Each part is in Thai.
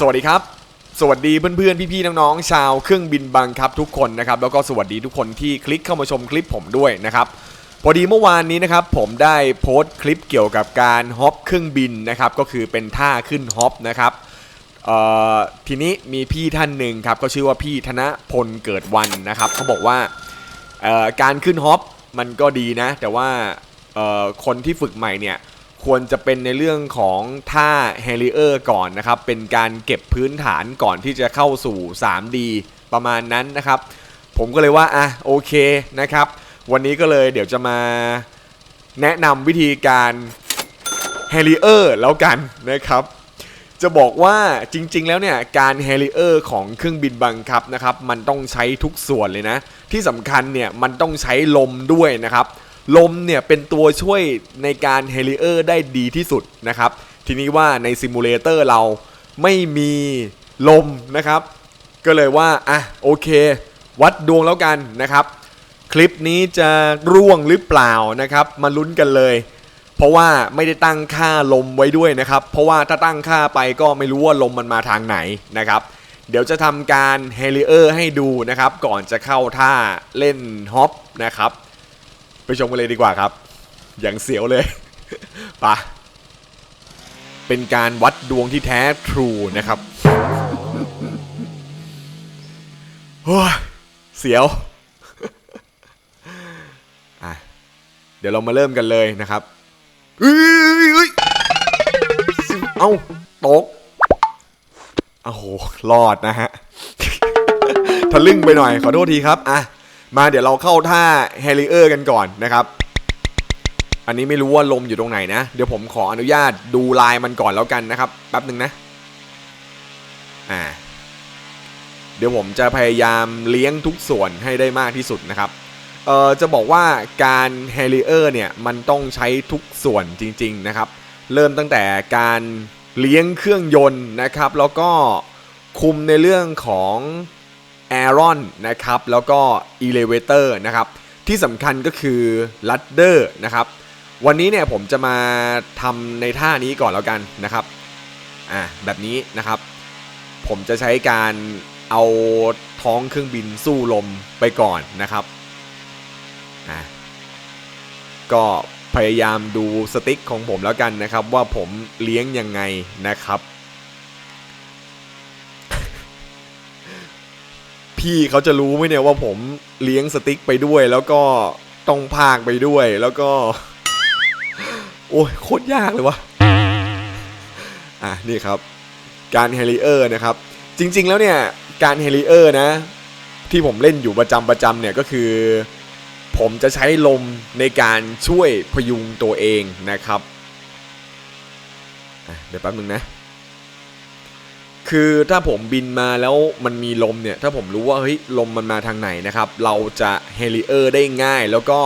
สวัสดีครับ สวัสดีเพื่อนๆ พี่ๆ น้องๆ ชาวเครื่องบินบังครับทุกคนนะครับ แล้วก็สวัสดีทุกคนที่คลิกเข้ามาชมคลิปผมด้วยนะครับ พอดีเมื่อวานนี้นะครับผมได้โพสต์คลิปเกี่ยวกับการฮอปเครื่องบินนะครับ ก็คือเป็นท่าขึ้นฮอปนะครับทีนี้มีพี่ท่านหนึ่งครับก็ชื่อว่าพี่ธนพลเกิดวันนะครับเขาบอกว่าการขึ้นฮอปมันก็ดีนะ แต่ว่าคนที่ฝึกใหม่เนี่ย ควรจะเป็นในเรื่องของท่าเฮลิเออร์ก่อนนะครับ เป็นการเก็บพื้นฐานก่อนที่จะเข้าสู่ 3D ประมาณนั้นนะครับ ผมก็เลยว่าอะโอเคนะครับ วันนี้ก็เลยเดี๋ยวจะมาแนะนำวิธีการเฮลิเออร์แล้วกันนะครับจะบอกว่าจริงๆ แล้วเนี่ยการเฮลิเออร์ของเครื่องบินบังคับนะครับ มันต้องใช้ทุกส่วนเลยนะ ที่สำคัญเนี่ยมันต้องใช้ลมด้วยนะครับ ลมเนี่ยเป็นตัวช่วยในการเฮลิเออร์ได้ดีที่สุดนะครับ ทีนี้ว่าในซิมูเลเตอร์เราไม่มีลมนะครับ ก็เลยว่า อะ โอเค วัดดวงแล้วกันนะครับ คลิปนี้จะร่วงหรือเปล่านะครับ มาลุ้นกันเลย เพราะว่าไม่ได้ตั้งค่าลมไว้ด้วยนะครับ เพราะว่าถ้าตั้งค่าไปก็ไม่รู้ว่าลมมันมาทางไหนนะครับ เดี๋ยวจะทำการเฮลิเออร์ให้ดูนะครับ ก่อนจะเข้าท่าเล่นฮอปนะครับ ไปชมกันเลยดีกว่าครับ อย่างเสียวเลยปะเป็นการวัดดวงที่แท้ทรูนะครับโอ้ยเสียวเดี๋ยวเรามาเริ่มกันเลยนะครับเอ้ยเอ้ยเอ้าตกโอ้โหรอดนะฮะ ทะลึ่งไปหน่อย ขอโทษทีครับ อะ มาเดี๋ยวเราเข้าท่าเฮลิเออร์กันก่อนนะครับ อันนี้ไม่รู้ว่าลมอยู่ตรงไหนนะ เดี๋ยวผมขออนุญาตดูลายมันก่อนแล้วกันนะครับแป๊บหนึ่งนะ อ่า เดี๋ยวผมจะพยายามเลี้ยงทุกส่วนให้ได้มากที่สุดนะครับ เอ่อจะบอกว่าการเฮลิเออร์เนี่ยมันต้องใช้ทุกส่วนจริง ๆนะครับ เริ่มตั้งแต่การเลี้ยงเครื่องยนต์นะครับ แล้วก็คุมในเรื่องของ แอรอนนะครับแล้วก็ Elevator นะครับที่สำคัญก็คือ Ladder นะครับวันนี้เนี่ยผมจะมาทำในท่านี้ก่อนแล้วกันนะครับอ่าแบบนี้นะครับ ผมจะใช้การเอาท้องเครื่องบินสู้ลมไปก่อนนะครับอ่าก็พยายามดูสติ๊กของผมแล้วกันนะครับ ว่าผมเลี้ยงยังไงนะครับ พี่เขาจะรู้ไหมเนี่ยว่าผมเลี้ยงสติ๊กไปด้วย แล้วก็ต้องพากไปด้วย แล้วก็ โอ้ยโคตรยากเลยวะอะนี่ครับ การเฮลิเออร์นะครับ จริง ๆ แล้วเนี่ยการเฮลิเออร์นะ ที่ผมเล่นอยู่ประจำประจำเนี่ยก็คือ ผมจะใช้ลมในการช่วยพยุงตัวเองนะครับเดี๋ยวแป๊บนึงนะ คือถ้าผมบินมาแล้วมันมีลมเนี่ย ถ้าผมรู้ว่าเฮ้ยลมมันมาทางไหนนะครับ เราจะเฮลิเออร์ได้ง่ายแล้วก็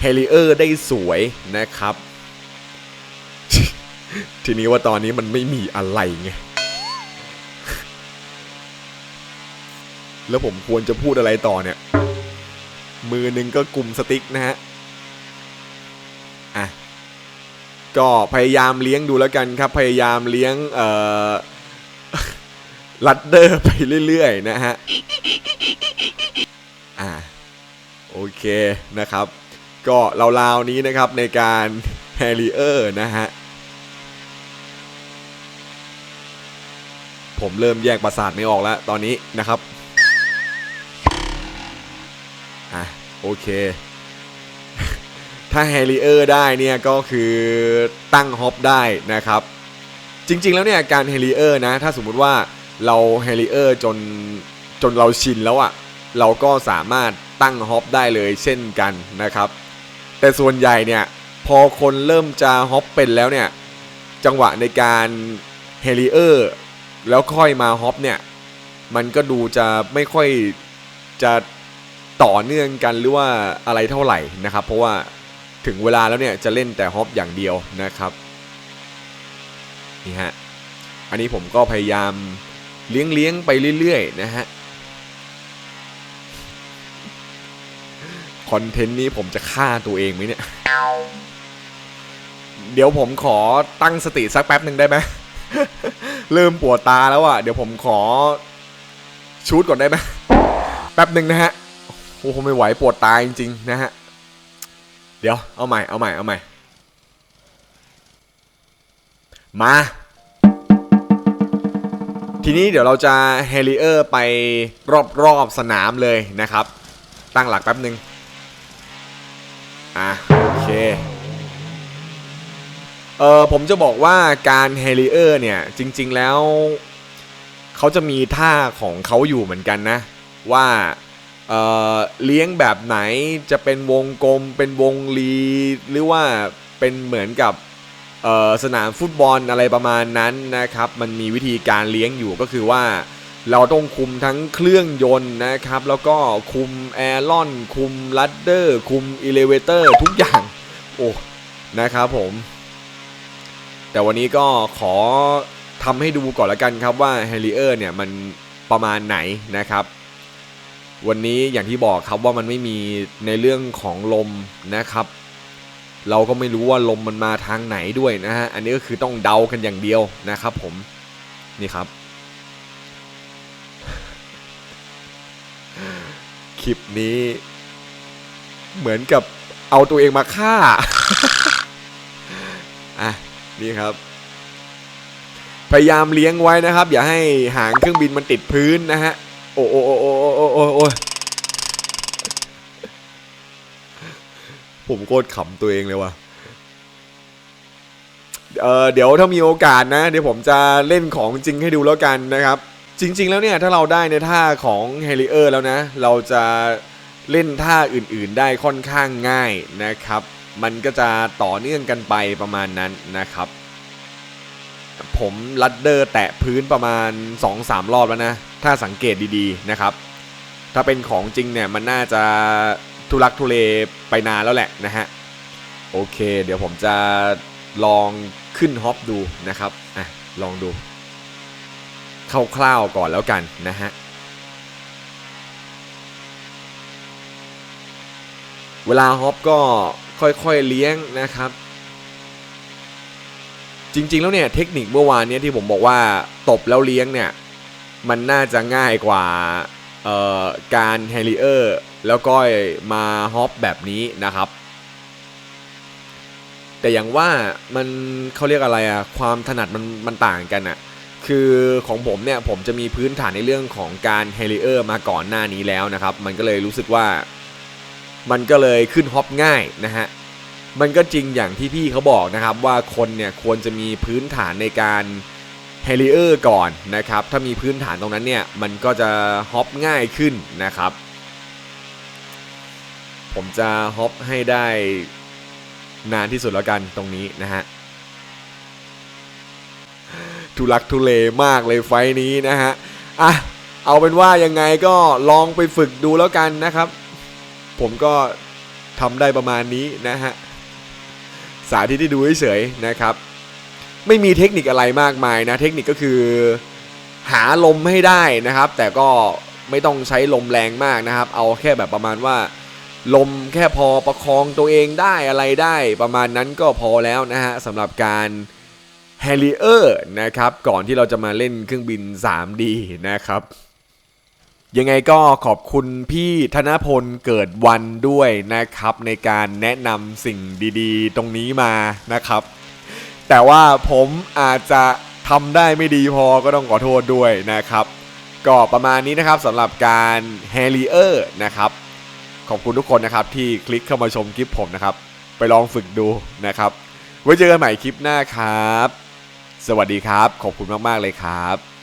เฮลิเออร์ได้สวยนะครับ ทีนี้ว่าตอนนี้มันไม่มีอะไรไงแล้วผมควรจะพูดอะไรต่อเนี่ย มือหนึ่งก็กลุ่มสติ๊กนะฮะ อะ ก็พยายามเลี้ยงดูแล้วกันครับ พยายามเลี้ยง เอ่อ ลัดเดอร์ไปเรื่อยๆนะฮะ อ่า โอเคนะครับ ก็ราวๆนี้นะครับในการแฮริเออร์นะฮะ ผมเริ่มแยกประสาทไม่ออกแล้วตอนนี้นะครับ อะโอเค ถ้าแฮริเออร์ได้เนี่ยก็คือตั้งฮอปได้นะครับ จริงๆแล้วเนี่ยการเฮลิเออร์นะ ถ้าสมมุติว่า เราเฮลิเออร์จนจนเราชินแล้วอะ่ะ เราก็สามารถตั้งฮอปได้เลยเช่นกันนะครับ แต่ส่วนใหญ่เนี่ย พอคนเริ่มจะฮอปเป็นแล้วเนี่ย จังหวะในการเฮลิเออร์แล้วค่อยมาฮอปเนี่ย มันก็ดูจะไม่ค่อยจะต่อเนื่องกันหรือว่าอะไรเท่าไหร่นะครับ เพราะว่าถึงเวลาแล้วเนี่ยจะเล่นแต่ฮอปอย่างเดียวนะครับนี่ฮะอันนี้ผมก็พยายาม เลี้ยงเลี้ยงไปเรื่อยๆนะฮะคอนเทนต์นี้ผมจะฆ่าตัวเองไหมเนี่ย เดี๋ยวผมขอตั้งสติสักแป๊บหนึ่งได้ไหมเริ่มปวดตาแล้วอะ เดี๋ยวผมขอชูดก่อนได้ไหมแป๊บหนึ่งนะฮะโอ้โหไม่ไหวปวดตาจริงๆนะฮะ เดี๋ยวเอาใหม่เอาใหม่เอาใหม่ มา ทีนี้เดี๋ยวเราจะเฮลิเออร์ไปรอบๆสนามเลยนะครับ ตั้งหลักแป๊บหนึ่งอะโอเคเออผมจะบอกว่าการเฮลิเออร์เนี่ยจริง ๆแล้วเขาจะมีท่าของเขาอยู่เหมือนกันนะ ว่าเเลี้ยงแบบไหนจะเป็นวงกลมเป็นวงรีหรือว่าเป็นเหมือนกับ สนามฟุตบอลอะไรประมาณนั้นนะครับ มันมีวิธีการเลี้ยงอยู่ก็คือว่า เราต้องคุมทั้งเครื่องยนต์นะครับ แล้วก็คุมแอร์ลอนคุมลัดเดอร์คุมอิเลเวเตอร์ทุกอย่าง โอ้นะครับผม แต่วันนี้ก็ขอทำให้ดูก่อนละกันครับว่าเฮลิเออร์เนี่ยมันประมาณไหนนะครับ วันนี้อย่างที่บอกครับว่ามันไม่มีในเรื่องของลมนะครับ เราก็ไม่รู้ว่าลมมันมาทางไหนด้วยนะฮะ อันนี้ก็คือต้องเดากันอย่างเดียวนะครับผม นี่ครับ คลิปนี้ เหมือนกับเอาตัวเองมาฆ่า อะ นี่ครับ พยายามเลี้ยงไว้นะครับ อย่าให้หางเครื่องบินมันติดพื้นนะฮะ โอ้โอ้โอ้โอ้โอ้โอ้โอ้ ผมโคตรขำตัวเองเลยว่ะเออเดี๋ยวถ้ามีโอกาสนะ เดี๋ยวผมจะเล่นของจริงให้ดูแล้วกันนะครับ จริง ๆ แล้วเนี่ยถ้าเราได้ในท่าของเฮลิเออร์แล้วนะ เราจะเล่นท่าอื่นๆได้ค่อนข้างง่ายนะครับ มันก็จะต่อเนื่องกันไปประมาณนั้นนะครับ ผมลัดเดอร์แตะพื้นประมาณ 2-3 รอบแล้วนะ ถ้าสังเกตดีๆนะครับ ถ้าเป็นของจริงเนี่ยมันน่าจะ ทุลักทุเลไปนานแล้วแหละนะฮะ โอเค เดี๋ยวผมจะลองขึ้นฮอปดูนะครับอะลองดูคร่าวๆก่อนแล้วกันนะฮะเวลาฮอปก็ค่อยๆเลี้ยงนะครับ จริงๆแล้วเนี่ยเทคนิคเมื่อวานเนี้ยที่ผมบอกว่าตบแล้วเลี้ยงเนี่ยมันน่าจะง่ายกว่า การแฮริเออร์แล้วก็มาฮอปแบบนี้นะครับ แต่อย่างว่ามันเขาเรียกอะไรอะความถนัดมันมันต่างกันอะคือของผมเนี่ยผมจะมีพื้นฐานในเรื่องของการแฮริเออร์มาก่อนหน้านี้แล้วนะครับ มันก็เลยรู้สึกว่า มันก็เลยขึ้นฮอปง่ายนะฮะมันก็จริงอย่างที่พี่เขาบอกนะครับว่าคนเนี่ยควรจะมีพื้นฐานในการ เฮลิเออร์ก่อนนะครับ ถ้ามีพื้นฐานตรงนั้นเนี่ย มันก็จะฮอปง่ายขึ้นนะครับ ผมจะฮอปให้ได้นานที่สุดแล้วกันตรงนี้นะฮะทุลักทุเลมากเลยไฟนี้นะฮะ อะ เอาเป็นว่ายังไงก็ลองไปฝึกดูแล้วกันนะครับ ผมก็ทำได้ประมาณนี้นะฮะ สาธิตที่ดูเฉยๆนะครับ ไม่มีเทคนิคอะไรมากมายนะ เทคนิคก็คือหาลมให้ได้นะครับ แต่ก็ไม่ต้องใช้ลมแรงมากนะครับ เอาแค่แบบประมาณว่า ลมแค่พอประคองตัวเองได้อะไรได้ประมาณนั้นก็พอแล้วนะฮะสำหรับการแฮลิเออร์นะครับ ก่อนที่เราจะมาเล่นเครื่องบิน 3D นะครับ ยังไงก็ขอบคุณพี่ธนพลเกิดวันด้วยนะครับ ในการแนะนำสิ่งดีๆ ตรงนี้มานะครับ แต่ว่าผมอาจจะทำได้ไม่ดีพอก็ต้องขอโทษด้วยนะครับ ก็ประมาณนี้นะครับสำหรับการแฮรีเออร์นะครับ ขอบคุณทุกคนนะครับที่คลิกเข้ามาชมคลิปผมนะครับ ไปลองฝึกดูนะครับ ไว้เจอกันใหม่คลิปหน้าครับ สวัสดีครับ ขอบคุณมาก ๆ เลยครับ